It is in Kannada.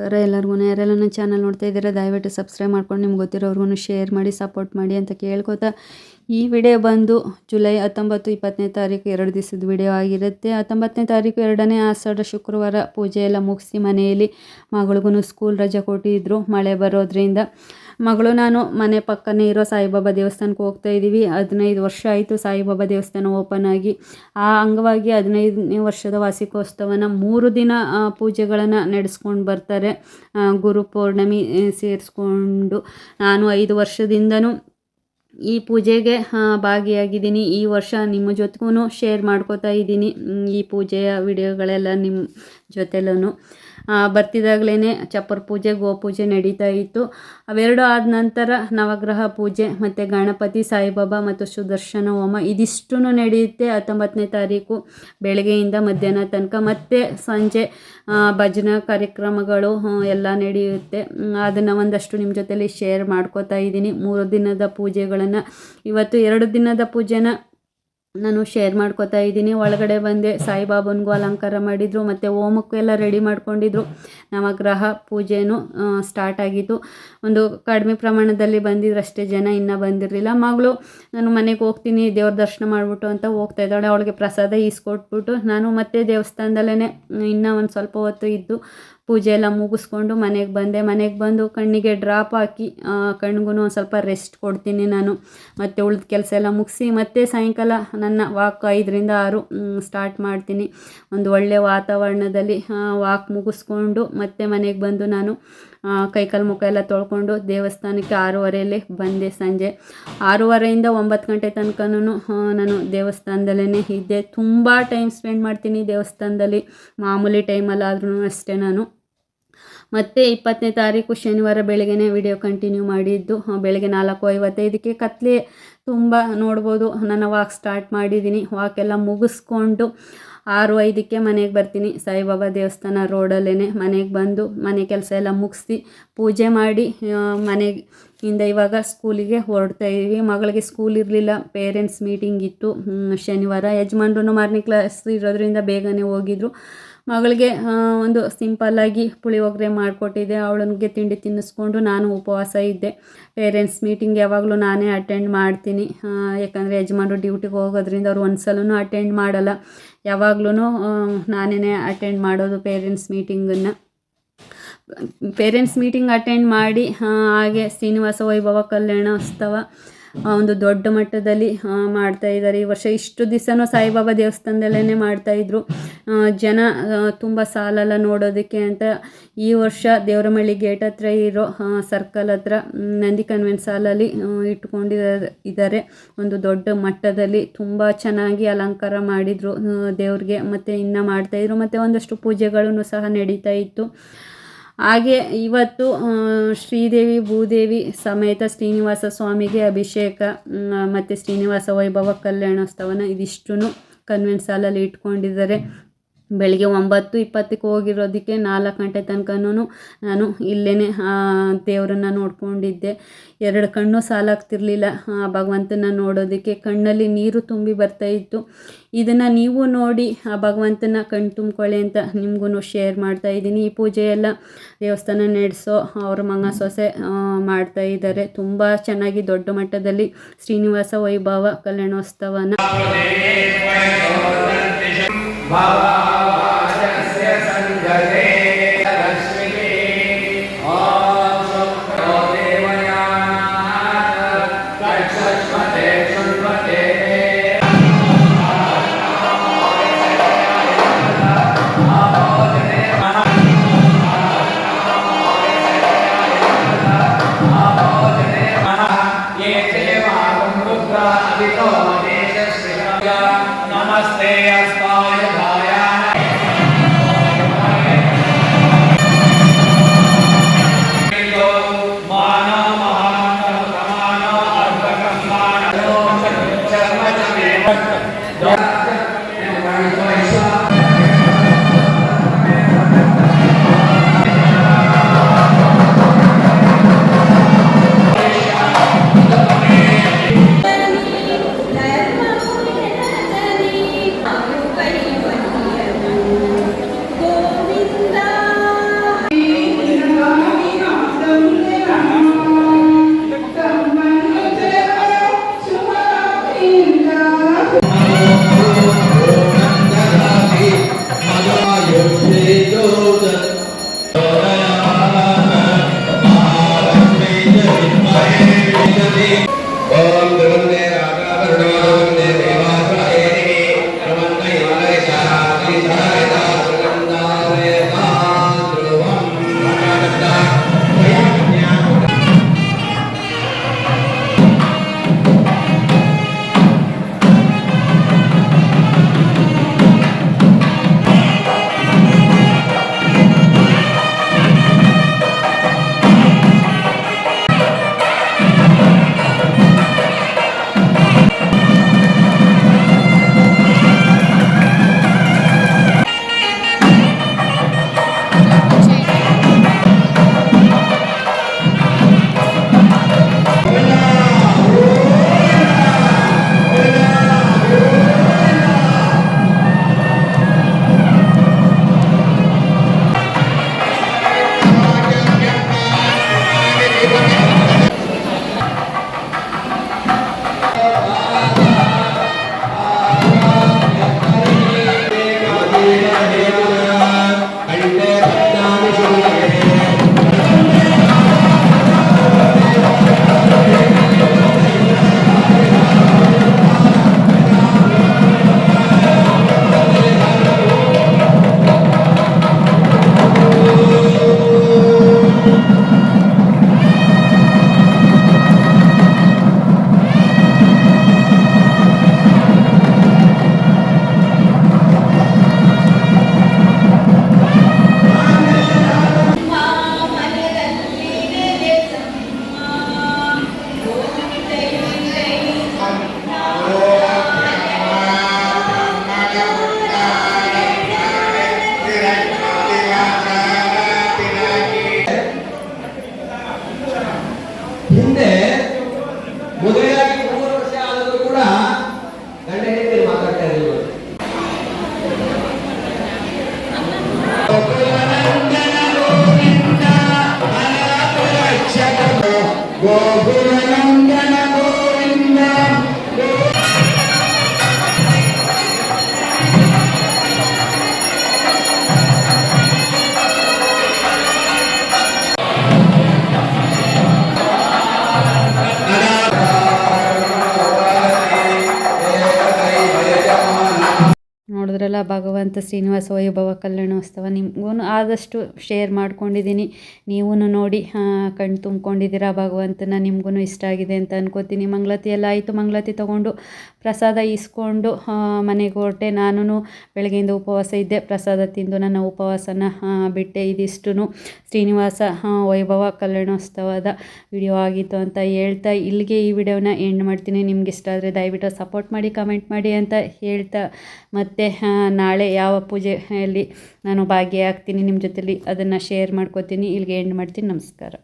ನಮಸ್ಕಾರ ಎಲ್ಲರಿಗೂ ಯಾರೆಲ್ಲ ನನ್ನ ಚಾನಲ್ ನೋಡ್ತಾ ಇದ್ದೀರಾ, ದಯವಿಟ್ಟು ಸಬ್ಸ್ಕ್ರೈಬ್ ಮಾಡ್ಕೊಂಡು ನಿಮ್ಗೆ ಗೊತ್ತಿರೋರ್ಗೂ ಶೇರ್ ಮಾಡಿ ಸಪೋರ್ಟ್ ಮಾಡಿ ಅಂತ ಕೇಳ್ಕೊತಾ ಈ ವಿಡಿಯೋ ಬಂದು ಜುಲೈ ಹತ್ತೊಂಬತ್ತು ಇಪ್ಪತ್ತನೇ ತಾರೀಕು ಎರಡು ದಿವಸದ ವಿಡಿಯೋ ಆಗಿರುತ್ತೆ. ಹತ್ತೊಂಬತ್ತನೇ ತಾರೀಕು ಎರಡನೇ ಆಷಾಢ ಶುಕ್ರವಾರ ಪೂಜೆ ಎಲ್ಲ ಮುಗಿಸಿ ಮನೆಯಲ್ಲಿ ಮಗಳಿಗೂ ಸ್ಕೂಲ್ ರಜೆ ಕೊಟ್ಟಿದ್ದರು ಮಳೆ ಬರೋದ್ರಿಂದ ಮಗಳು ನಾನು ಮನೆ ಪಕ್ಕನೇ ಇರೋ ಸಾಯಿಬಾಬಾ ದೇವಸ್ಥಾನಕ್ಕೆ ಹೋಗ್ತಾ ಇದ್ದೀವಿ. ಹದಿನೈದು ವರ್ಷ ಆಯಿತು ಸಾಯಿಬಾಬಾ ದೇವಸ್ಥಾನ ಓಪನ್ ಆಗಿ. ಆ ಅಂಗವಾಗಿ ಹದಿನೈದನೇ ವರ್ಷದ ವಾರ್ಷಿಕೋತ್ಸವನ ಮೂರು ದಿನ ಪೂಜೆಗಳನ್ನು ನಡೆಸ್ಕೊಂಡು ಬರ್ತಾರೆ. ಗುರು ಪೌರ್ಣಮಿ ಸೇರಿಸ್ಕೊಂಡು ನಾನು ಐದು ವರ್ಷದಿಂದನೂ ಈ ಪೂಜೆಗೆ ಭಾಗಿಯಾಗಿದ್ದೀನಿ. ಈ ವರ್ಷ ನಿಮ್ಮ ಜೊತೆಗೂ ಶೇರ್ ಮಾಡ್ಕೋತಾ ಇದ್ದೀನಿ. ಈ ಪೂಜೆಯ ವಿಡಿಯೋಗಳೆಲ್ಲ ನಿಮ್ಮ ಜೊತೆಲೂ ಬರ್ತಿದ್ದಾಗಲೇ ಚಪ್ಪರ ಪೂಜೆ ಗೋಪೂಜೆ ನಡೀತಾ ಇತ್ತು. ಅವೆರಡು ಆದ ನಂತರ ನವಗ್ರಹ ಪೂಜೆ ಮತ್ತು ಗಣಪತಿ ಸಾಯಿಬಾಬಾ ಮತ್ತು ಸುದರ್ಶನ ಹೋಮ ಇದಿಷ್ಟು ನಡೆಯುತ್ತೆ. ಹತ್ತೊಂಬತ್ತನೇ ತಾರೀಕು ಬೆಳಗ್ಗೆಯಿಂದ ಮಧ್ಯಾಹ್ನ ತನಕ ಮತ್ತು ಸಂಜೆ ಭಜನಾ ಕಾರ್ಯಕ್ರಮಗಳು ಎಲ್ಲ ನಡೆಯುತ್ತೆ. ಅದನ್ನು ಒಂದಷ್ಟು ನಿಮ್ಮ ಜೊತೆಲಿ ಶೇರ್ ಮಾಡ್ಕೋತಾ ಇದ್ದೀನಿ. ಮೂರು ದಿನದ ಪೂಜೆಗಳನ್ನು. ಇವತ್ತು ಎರಡು ದಿನದ ಪೂಜೆನ ನಾನು ಶೇರ್ ಮಾಡ್ಕೋತಾ ಇದ್ದೀನಿ. ಒಳಗಡೆ ಬಂದೆ, ಸಾಯಿಬಾಬನಿಗೂ ಅಲಂಕಾರ ಮಾಡಿದರು, ಮತ್ತು ಓಮಕ್ಕೂ ಎಲ್ಲ ರೆಡಿ ಮಾಡ್ಕೊಂಡಿದ್ರು. ನವಗ್ರಹ ಪೂಜೆನೂ ಸ್ಟಾರ್ಟ್ ಆಗಿತ್ತು. ಒಂದು ಕಡಿಮೆ ಪ್ರಮಾಣದಲ್ಲಿ ಬಂದಿದ್ರು ಅಷ್ಟೇ ಜನ ಇನ್ನೂ ಬಂದಿರಲಿಲ್ಲ. ಮಗಳು, ನಾನು ಮನೆಗೆ ಹೋಗ್ತೀನಿ, ದೇವ್ರ ದರ್ಶನ ಮಾಡಿಬಿಟ್ಟು ಅಂತ ಹೋಗ್ತಾ ಇದ್ದಾಳೆ. ಅವಳಿಗೆ ಪ್ರಸಾದ ಈಸ್ಕೊಟ್ಬಿಟ್ಟು, ನಾನು ಮತ್ತೆ ದೇವಸ್ಥಾನದಲ್ಲೇ ಇನ್ನೂ ಒಂದು ಸ್ವಲ್ಪ ಹೊತ್ತು ಇದ್ದು ಪೂಜೆ ಎಲ್ಲ ಮುಗಿಸ್ಕೊಂಡು ಮನೆಗೆ ಬಂದೆ. ಮನೆಗೆ ಬಂದು ಕಣ್ಣಿಗೆ ಡ್ರಾಪ್ ಹಾಕಿ ಕಣ್ಣಿಗೂ ಒಂದು ಸ್ವಲ್ಪ ರೆಸ್ಟ್ ಕೊಡ್ತೀನಿ ನಾನು. ಮತ್ತು ಉಳಿದ ಕೆಲಸ ಎಲ್ಲ ಮುಗಿಸಿ ಮತ್ತೆ ಸಾಯಂಕಾಲ ನನ್ನ ವಾಕ್ ಐದರಿಂದ ಆರು ಸ್ಟಾರ್ಟ್ ಮಾಡ್ತೀನಿ. ಒಂದು ಒಳ್ಳೆಯ ವಾತಾವರಣದಲ್ಲಿ ವಾಕ್ ಮುಗಿಸ್ಕೊಂಡು ಮತ್ತೆ ಮನೆಗೆ ಬಂದು ನಾನು ಕೈಕಾಲು ಮುಖ ಎಲ್ಲ ತೊಳ್ಕೊಂಡು ದೇವಸ್ಥಾನಕ್ಕೆ ಆರೂವರೆಯಲ್ಲಿ ಬಂದೆ ಸಂಜೆ. ಆರೂವರೆಯಿಂದ ಒಂಬತ್ತು ಗಂಟೆ ತನಕನೂ ನಾನು ದೇವಸ್ಥಾನದಲ್ಲೇ ಇದ್ದೆ. ತುಂಬ ಟೈಮ್ ಸ್ಪೆಂಡ್ ಮಾಡ್ತೀನಿ ದೇವಸ್ಥಾನದಲ್ಲಿ. ಮಾಮೂಲಿ ಟೈಮಲ್ಲಾದ್ರೂ ಅಷ್ಟೇ ನಾನು. ಮತ್ತು ಇಪ್ಪತ್ತನೇ ತಾರೀಕು ಶನಿವಾರ ಬೆಳಗ್ಗೆನೇ ವಿಡಿಯೋ ಕಂಟಿನ್ಯೂ ಮಾಡಿದ್ದು. ಬೆಳಗ್ಗೆ ನಾಲ್ಕು ಐವತ್ತೈದಕ್ಕೆ ಕತ್ಲೆ ತುಂಬ ನೋಡ್ಬೋದು. ನನ್ನ ವಾಕ್ ಸ್ಟಾರ್ಟ್ ಮಾಡಿದ್ದೀನಿ. ವಾಕೆಲ್ಲ ಮುಗಿಸ್ಕೊಂಡು ಆರು ಐದಕ್ಕೆ ಮನೆಗೆ ಬರ್ತೀನಿ. ಸಾಯಿಬಾಬಾ ದೇವಸ್ಥಾನ ರೋಡಲ್ಲೇ ಮನೆಗೆ ಬಂದು ಮನೆ ಕೆಲಸ ಎಲ್ಲ ಮುಗಿಸಿ ಪೂಜೆ ಮಾಡಿ ಮನೆಗೆ ಇಂದ ಇವಾಗ ಸ್ಕೂಲಿಗೆ ಹೊರಡ್ತಾ ಇದ್ದೀವಿ. ಮಗಳಿಗೆ ಸ್ಕೂಲ್ ಇರಲಿಲ್ಲ ಪೇರೆಂಟ್ಸ್ ಮೀಟಿಂಗ್ ಇತ್ತು. ಶನಿವಾರ ಯಜಮಾನ್ರು ಮಾರ್ನಿಂಗ್ ಕ್ಲಾಸ್ ಇರೋದ್ರಿಂದ ಬೇಗನೆ ಹೋಗಿದ್ರು. ಮಗಳಿಗೆ ಒಂದು ಸಿಂಪಲ್ಲಾಗಿ ಪುಳಿಯೋಗರೆ ಮಾಡಿಕೊಟ್ಟಿದ್ದೆ. ಅವಳಿಗೆ ತಿಂಡಿ ತಿನ್ನಿಸ್ಕೊಂಡು ನಾನು ಉಪವಾಸ ಇದ್ದೆ. ಪೇರೆಂಟ್ಸ್ ಮೀಟಿಂಗ್ ಯಾವಾಗಲೂ ನಾನೇ ಅಟೆಂಡ್ ಮಾಡ್ತೀನಿ. ಯಾಕಂದರೆ ಯಜಮಾನ್ರು ಡ್ಯೂಟಿಗೆ ಹೋಗೋದ್ರಿಂದ ಅವ್ರು ಒಂದು ಅಟೆಂಡ್ ಮಾಡಲ್ಲ. ಯಾವಾಗ್ಲೂ ನಾನೇ ಅಟೆಂಡ್ ಮಾಡೋದು ಪೇರೆಂಟ್ಸ್ ಮೀಟಿಂಗನ್ನು ಪೇರೆಂಟ್ಸ್ ಮೀಟಿಂಗ್ ಅಟೆಂಡ್ ಮಾಡಿ ಹಾಗೆ ಶ್ರೀನಿವಾಸ ವೈಭವ ಕಲ್ಯಾಣೋತ್ಸವ ಒಂದು ದೊಡ್ಡ ಮಟ್ಟದಲ್ಲಿ ಮಾಡ್ತಾಯಿದ್ದಾರೆ ಈ ವರ್ಷ ಇಷ್ಟು ದಿವಸನೂ ಸಾಯಿಬಾಬಾ ದೇವಸ್ಥಾನದಲ್ಲೇ ಮಾಡ್ತಾಯಿದ್ರು ಜನ ತುಂಬ ಸಾಲಲ್ಲ ನೋಡೋದಕ್ಕೆ ಅಂತ ಈ ವರ್ಷ ದೇವರಮಳ್ಳಿ ಗೇಟ್ ಹತ್ರ ಇರೋ ಸರ್ಕಲ್ ಹತ್ರ ನಂದಿ ಕನ್ವೆಂಟ್ ಸಾಲಲ್ಲಿ ಇಟ್ಕೊಂಡಿದ್ದಾರೆ ಇದ್ದಾರೆ ಒಂದು ದೊಡ್ಡ ಮಟ್ಟದಲ್ಲಿ ತುಂಬ ಚೆನ್ನಾಗಿ ಅಲಂಕಾರ ಮಾಡಿದರು ದೇವ್ರಿಗೆ. ಮತ್ತು ಮಾಡ್ತಾ ಮಾಡ್ತಾಯಿದ್ರು ಮತ್ತು ಒಂದಷ್ಟು ಪೂಜೆಗಳನ್ನು ಸಹ ನಡೀತಾ ಇತ್ತು. ಹಾಗೆ ಇವತ್ತು ಶ್ರೀದೇವಿ ಭೂದೇವಿ ಸಮೇತ ಶ್ರೀನಿವಾಸ ಸ್ವಾಮಿಗೆ ಅಭಿಷೇಕ ಮತ್ತು ಶ್ರೀನಿವಾಸ ವೈಭವ ಕಲ್ಯಾಣೋತ್ಸವನ ಇದಿಷ್ಟು ಕನ್ವೆಂಟ್ ಸಾಲಲ್ಲಿ ಇಟ್ಕೊಂಡಿದ್ದಾರೆ. ಬೆಳಿಗ್ಗೆ ಒಂಬತ್ತು ಇಪ್ಪತ್ತಕ್ಕೆ ಹೋಗಿರೋದಕ್ಕೆ ನಾಲ್ಕು ಗಂಟೆ ತನಕನೂ ನಾನು ಇಲ್ಲೇ ದೇವರನ್ನ ನೋಡ್ಕೊಂಡಿದ್ದೆ. ಎರಡು ಕಣ್ಣು ಸಾಲಾಗ್ತಿರ್ಲಿಲ್ಲ, ಆ, ಭಗವಂತನ ನೋಡೋದಕ್ಕೆ. ಕಣ್ಣಲ್ಲಿ ನೀರು ತುಂಬಿ ಬರ್ತಾ ಇತ್ತು. ಇದನ್ನು ನೀವು ನೋಡಿ, ಆ, ಭಗವಂತನ ಕಣ್ಣು ತುಂಬ್ಕೊಳ್ಳಿ ಅಂತ ನಿಮಗೂ ಶೇರ್ ಮಾಡ್ತಾ ಇದ್ದೀನಿ. ಈ ಪೂಜೆ ಎಲ್ಲ ದೇವಸ್ಥಾನ ನಡೆಸೋ ಅವ್ರ ಮಂಗ ಸೊಸೆ ಮಾಡ್ತಾ ಇದ್ದಾರೆ. ತುಂಬ ಚೆನ್ನಾಗಿ ದೊಡ್ಡ ಮಟ್ಟದಲ್ಲಿ ಶ್ರೀನಿವಾಸ ವೈಭವ ಕಲ್ಯಾಣೋತ್ಸವನ. Bala. Governor. ನೋಡಿದ್ರಲ್ಲ ಭಗವಂತ ಶ್ರೀನಿವಾಸ ವೈಭವ ಕಲ್ಯಾಣೋತ್ಸವ ನಿಮಗೂ ಆದಷ್ಟು ಶೇರ್ ಮಾಡ್ಕೊಂಡಿದ್ದೀನಿ. ನೀವೂ ನೋಡಿ ಕಣ್ಣು ತುಂಬ್ಕೊಂಡಿದ್ದೀರಾ ಭಗವಂತನ ನಿಮಗೂ ಇಷ್ಟ ಆಗಿದೆ ಅಂತ ಅನ್ಕೋತೀನಿ. ಮಂಗಳತಿ ಎಲ್ಲ ಆಯಿತು? ಮಂಗಳತಿ ತೊಗೊಂಡು ಪ್ರಸಾದ ಇಸ್ಕೊಂಡು ಮನೆಗೆ ಹೊರಟೆ. ನಾನು ಬೆಳಗ್ಗೆಯಿಂದ ಉಪವಾಸ ಇದ್ದೆ. ಪ್ರಸಾದ ತಿಂದು ನನ್ನ ಉಪವಾಸನ ಬಿಟ್ಟೆ. ಇದಿಷ್ಟು ಶ್ರೀನಿವಾಸ ವೈಭವ ಕಲ್ಯಾಣೋತ್ಸವದ ವಿಡಿಯೋ ಆಗಿತ್ತು ಅಂತ ಹೇಳ್ತಾ ಇಲ್ಲಿಗೆ ಈ ವಿಡಿಯೋನ ಎಂಡ್ ಮಾಡ್ತೀನಿ. ನಿಮ್ಗೆ ಇಷ್ಟ ಆದರೆ ದಯವಿಟ್ಟು ಸಪೋರ್ಟ್ ಮಾಡಿ, ಕಮೆಂಟ್ ಮಾಡಿ ಅಂತ ಹೇಳ್ತಾ ಮತ್ತು ನಾಳೆ ಯಾವ ಪೂಜೆಯಲ್ಲಿ ನಾನು ಭಾಗಿಯಾಗ್ತೀನಿ ನಿಮ್ಮ ಜೊತೆಲಿ ಅದನ್ನು ಶೇರ್ ಮಾಡ್ಕೋತೀನಿ. ಇಲ್ಲಿಗೆ ಎಂಡ್ ಮಾಡ್ತೀನಿ. ನಮಸ್ಕಾರ.